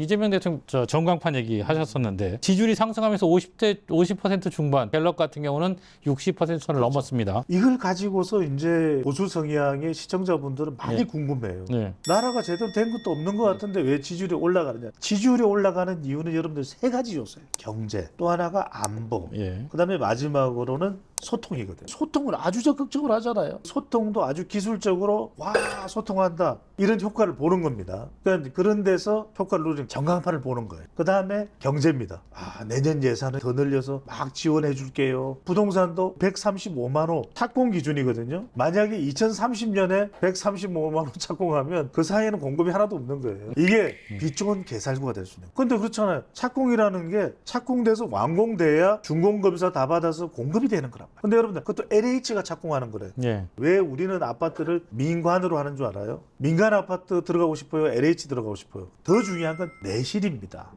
이재명 대통령 저 전광판 얘기 하셨었는데 지지율이 상승하면서 50대 50% 중반 갤럽 같은 경우는 60%선을 넘었습니다. 이걸 가지고서 이제 보수 성향의 시청자분들은 많이 네. 궁금해요. 네. 나라가 제대로 된 것도 없는 것 같은데 왜 지지율이 올라가느냐? 지지율이 올라가는 이유는 여러분들 세 가지 요소예요. 경제, 또 하나가 안보, 예. 그다음에 마지막으로는 소통이거든요. 소통을 아주 적극적으로 하잖아요. 소통도 아주 기술적으로 와 소통한다 이런 효과를 보는 겁니다. 그러니까 그런 데서 효과를 누리는 전광판을 보는 거예요. 그 다음에 경제입니다. 아 내년 예산을 더 늘려서 막 지원해 줄게요. 부동산도 135만 호 착공 기준이거든요. 만약에 2030년에 135만 호 착공하면 그 사이에는 공급이 하나도 없는 거예요. 이게 빛 좋은 개살구가 될 수 있는. 근데 그렇잖아요. 착공이라는 게 착공돼서 완공돼야 준공검사 다 받아서 공급이 되는 거란 근데 여러분들 그것도 LH가 착공하는 거래요. 예. 왜 우리는 아파트를 민관으로 하는 줄 알아요? 민간 아파트 들어가고 싶어요? LH 들어가고 싶어요? 더 중요한 건 내실입니다.